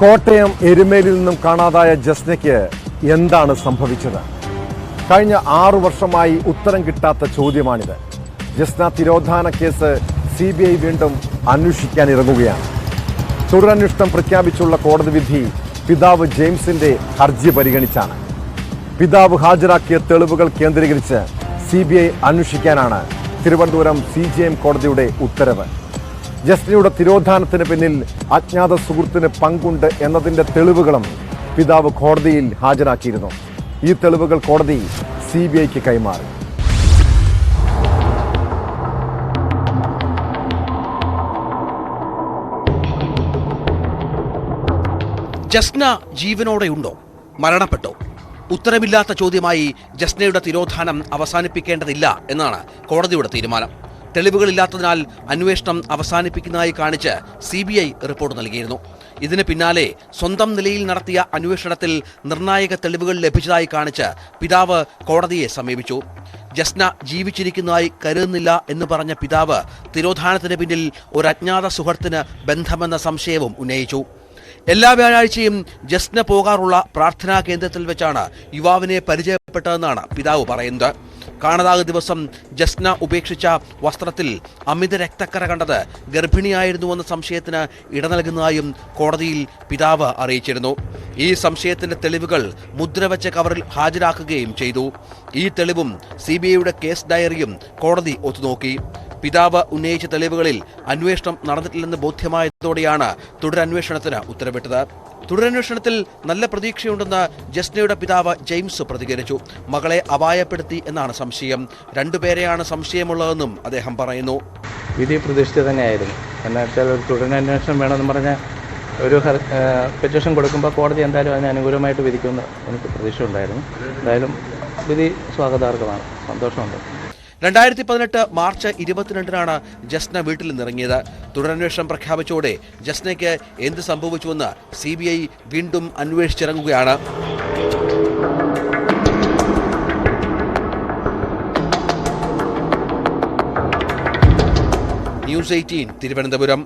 കോട്ടയം എരുമേലിൽ നിന്നും കാണാതായ ജസ്നയ്ക്ക് എന്താണ് സംഭവിച്ചത്? കഴിഞ്ഞ ആറു വർഷമായി ഉത്തരം കിട്ടാത്ത ചോദ്യമാണിത്. ജസ്ന തിരോധാന കേസ് സി ബി ഐ വീണ്ടും അന്വേഷിക്കാൻ ഇറങ്ങുകയാണ്. തുടരന്വേഷണം പ്രഖ്യാപിച്ചുള്ള കോടതി വിധി പിതാവ് ജെയിംസിന്റെ ഹർജി പരിഗണിച്ചാണ്. പിതാവ് ഹാജരാക്കിയ തെളിവുകൾ കേന്ദ്രീകരിച്ച് സി ബി ഐ അന്വേഷിക്കാനാണ് തിരുവനന്തപുരം സി ജി എം കോടതിയുടെ ഉത്തരവ്. ജസ്നയുടെ തിരോധാനത്തിന് പിന്നിൽ അജ്ഞാത സുഹൃത്തിന് പങ്കുണ്ട് എന്നതിന്റെ തെളിവുകളും പിതാവ് കോടതിയിൽ ഹാജരാക്കിയിരുന്നു. ഈ തെളിവുകൾ കോടതി സി ബി ഐക്ക് കൈമാറി. ജസ്ന ജീവനോടെ ഉണ്ടോ മരണപ്പെട്ടോ? ഉത്തരമില്ലാത്ത ചോദ്യമായി ജസ്നയുടെ തിരോധാനം അവസാനിപ്പിക്കേണ്ടതില്ല എന്നാണ് കോടതിയുടെ തീരുമാനം. തെളിവുകളില്ലാത്തതിനാൽ അന്വേഷണം അവസാനിപ്പിക്കുന്നതായി കാണിച്ച് സി റിപ്പോർട്ട് നൽകിയിരുന്നു. ഇതിന് പിന്നാലെ സ്വന്തം നിലയിൽ നടത്തിയ അന്വേഷണത്തിൽ നിർണായക തെളിവുകൾ ലഭിച്ചതായി കാണിച്ച് പിതാവ് കോടതിയെ സമീപിച്ചു. ജസ്ന ജീവിച്ചിരിക്കുന്നതായി കരുതുന്നില്ല എന്ന് പറഞ്ഞ പിതാവ് തിരോധാനത്തിന് പിന്നിൽ ഒരു അജ്ഞാത സുഹൃത്തിന് ബന്ധമെന്ന സംശയവും ഉന്നയിച്ചു. എല്ലാ വ്യാഴാഴ്ചയും ജസ്ന പോകാറുള്ള പ്രാർത്ഥനാ കേന്ദ്രത്തിൽ വെച്ചാണ് യുവാവിനെ പരിചയപ്പെട്ടതെന്നാണ് പിതാവ് പറയുന്നത്. കാണാതാകുന്ന ദിവസം ജസ്ന ഉപേക്ഷിച്ച വസ്ത്രത്തിൽ അമിത രക്തക്കര കണ്ടത് ഗർഭിണിയായിരുന്നുവെന്ന സംശയത്തിന് ഇട നൽകുന്നതായും കോടതിയിൽ പിതാവ് അറിയിച്ചിരുന്നു. ഈ സംശയത്തിന്റെ തെളിവുകൾ മുദ്രവച്ച കവറിൽ ഹാജരാക്കുകയും ചെയ്തു. ഈ തെളിവും സി കേസ് ഡയറിയും കോടതി ഒത്തുനോക്കി. പിതാവ് ഉന്നയിച്ച തെളിവുകളിൽ അന്വേഷണം നടന്നിട്ടില്ലെന്ന് ബോധ്യമായതോടെയാണ് തുടരന്വേഷണത്തിന് ഉത്തരവിട്ടത്. തുടരന്വേഷണത്തിൽ നല്ല പ്രതീക്ഷയുണ്ടെന്ന് ജസ്നയുടെ പിതാവ് ജെയിംസ് പ്രതികരിച്ചു. മകളെ അപായപ്പെടുത്തി എന്നാണ് സംശയം. രണ്ടുപേരെയാണ് സംശയമുള്ളതെന്നും അദ്ദേഹം പറയുന്നു. വിധി പ്രതീക്ഷിച്ചത് തന്നെയായിരുന്നു. എന്നാൽ വെച്ചാൽ ഒരു തുടരന്വേഷണം വേണമെന്ന് പറഞ്ഞ ഒരു പെറ്റീഷൻ കൊടുക്കുമ്പോൾ കോടതി എന്തായാലും അതിന് അനുകൂലമായിട്ട് വിധിക്കുമെന്ന് എനിക്ക് പ്രതീക്ഷ ഉണ്ടായിരുന്നു എന്തായാലും വിധി സ്വാഗതാർഹമാണ്. സന്തോഷമുണ്ട്. രണ്ടായിരത്തി പതിനെട്ട് മാർച്ച് ഇരുപത്തിരണ്ടിനാണ് ജസ്ന വീട്ടിൽ നിന്നിറങ്ങിയത്. തുടരന്വേഷണം പ്രഖ്യാപിച്ചോടെ ജസ്നയ്ക്ക് എന്ത് സംഭവിച്ചുവെന്ന് സി ബി ഐ വീണ്ടും അന്വേഷിച്ചിറങ്ങുകയാണ്. News eighteen Thiruvananthapuram.